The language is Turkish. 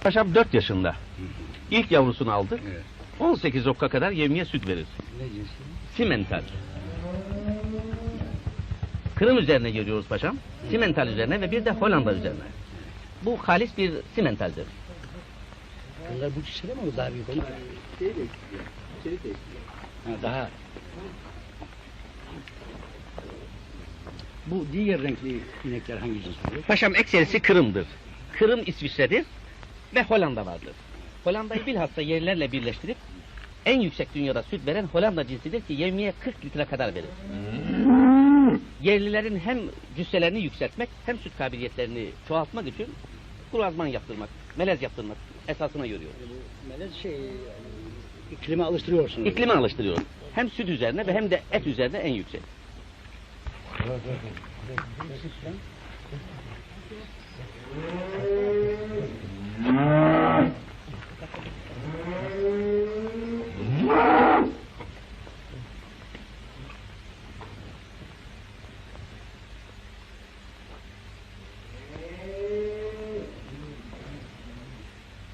Paşam 4 yaşında. İlk yavrusunu aldı. Evet. 18 okka kadar yevmiye süt verir. Ne cinsi? Simental. Kırım üzerine görüyoruz paşam. Simental üzerine ve bir de Hollanda üzerine. Bu halis bir simentaldir. Bunlar bu cüssede mi daha büyük olur? Ha, daha. Bu diğer renkli inekler hangi cins oluyor? Paşam ekserisi Kırım'dır. Kırım İsviçre'dir ve Hollanda vardır. Hollanda'yı bilhassa yerlerle birleştirip en yüksek dünyada süt veren Hollanda cinsidir ki yevmiye 40 litre kadar verir. Yerlilerin hem cüsselerini yükseltmek hem süt kabiliyetlerini çoğaltmak için kurazman yaptırmak, melez yaptırmak esasına görüyor. Melez şey, iklime alıştırıyorsunuz. İklime alıştırıyor. Hem süt üzerine ve hem de et üzerine en yüksek.